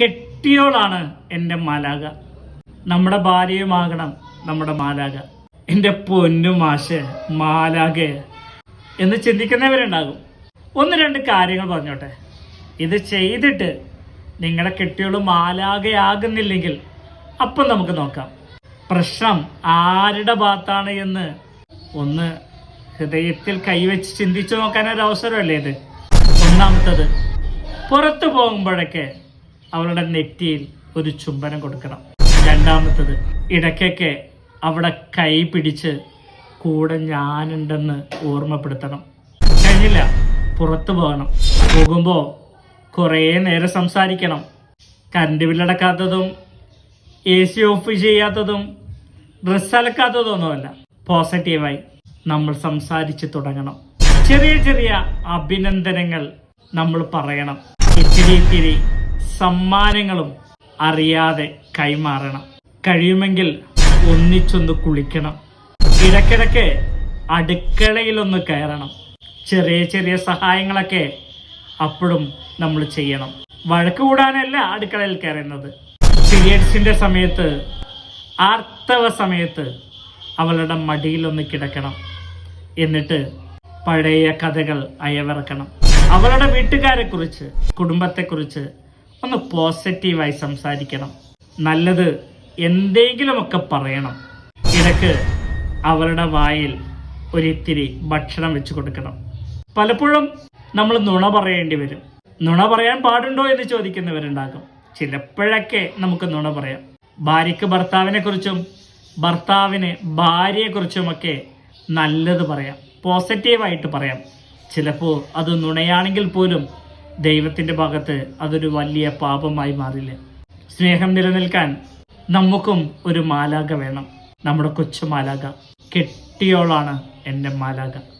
കെട്ടിയോളാണ് എന്റെ മാലാക നമ്മുടെ ഭാര്യയുമാകണം നമ്മുടെ മാലാക എന്റെ പൊന്നു മാഷ് മാലാക എന്ന് ചിന്തിക്കുന്നവരുണ്ടാകും. ഒന്ന് രണ്ട് കാര്യങ്ങൾ പറഞ്ഞോട്ടെ. ഇത് ചെയ്തിട്ട് നിങ്ങളുടെ കെട്ടിയോൾ മാലാകയാകുന്നില്ലെങ്കിൽ അപ്പം നമുക്ക് നോക്കാം. പ്രശ്നം ആരുടെ ഭാഗത്താണ് എന്ന് ഒന്ന് ഹൃദയത്തിൽ കൈവച്ച് ചിന്തിച്ചു നോക്കാൻ ഒരു അവസരമല്ലേ ഇത്? ഒന്നാമത്തത് പുറത്തു പോകുമ്പോഴൊക്കെ അവളുടെ നെറ്റിയിൽ ഒരു ചുംബനം കൊടുക്കണം. രണ്ടാമത്തത് ഇടയ്ക്കൊക്കെ അവിടെ കൈ പിടിച്ച് കൂടെ ഞാനുണ്ടെന്ന് ഓർമ്മപ്പെടുത്തണം. കഴിഞ്ഞില്ല പുറത്തു പോകണം. പോകുമ്പോൾ കുറേ നേരം സംസാരിക്കണം. കറണ്ട് ബില്ലടക്കാത്തതും എ സി ഓഫ് ചെയ്യാത്തതും ഡ്രസ്സ് അലക്കാത്തതൊന്നുമല്ല. പോസിറ്റീവായി നമ്മൾ സംസാരിച്ച് തുടങ്ങണം. ചെറിയ ചെറിയ അഭിനന്ദനങ്ങൾ നമ്മൾ പറയണം. ഇത്തിരി ഇത്തിരി സമ്മാനങ്ങളും അറിയാതെ കൈമാറണം. കഴിയുമെങ്കിൽ ഒന്നിച്ചൊന്ന് കുളിക്കണം. ഇടയ്ക്കിടയ്ക്ക് അടുക്കളയിലൊന്ന് കയറണം. ചെറിയ ചെറിയ സഹായങ്ങളൊക്കെ അപ്പോഴും നമ്മൾ ചെയ്യണം. വഴക്ക് കൂടാനല്ല അടുക്കളയിൽ കയറുന്നത്. പീരിയഡ്സിന്റെ സമയത്ത് ആർത്തവ സമയത്ത് അവളുടെ മടിയിലൊന്ന് കിടക്കണം. എന്നിട്ട് പഴയ കഥകൾ അയവിറക്കണം. അവളുടെ വീട്ടുകാരെ കുറിച്ച് കുടുംബത്തെക്കുറിച്ച് ഒന്ന് പോസിറ്റീവായി സംസാരിക്കണം. നല്ലത് എന്തെങ്കിലുമൊക്കെ പറയണം. ഇടയ്ക്ക് അവരുടെ വായിൽ ഒരിത്തിരി ഭക്ഷണം വെച്ച് കൊടുക്കണം. പലപ്പോഴും നമ്മൾ നുണ പറയേണ്ടി വരും. നുണ പറയാൻ പാടുണ്ടോ എന്ന് ചോദിക്കുന്നവരുണ്ടാകും. ചിലപ്പോഴൊക്കെ നമുക്ക് നുണ പറയാം. ഭാര്യയ്ക്ക് ഭർത്താവിനെ കുറിച്ചും ഭർത്താവിന് ഭാര്യയെക്കുറിച്ചുമൊക്കെ നല്ലത് പറയാം. പോസിറ്റീവായിട്ട് പറയാം. ചിലപ്പോൾ അത് നുണയാണെങ്കിൽ പോലും ദൈവത്തിന്റെ ഭാഗത്ത് അതൊരു വലിയ പാപമായി മാറില്ല? സ്നേഹം നിലനിൽക്കാൻ നമുക്കും ഒരു മാലാക വേണം. നമ്മുടെ കൊച്ചു മാലാക കെട്ടിയോളാണ് എന്റെ മാലാക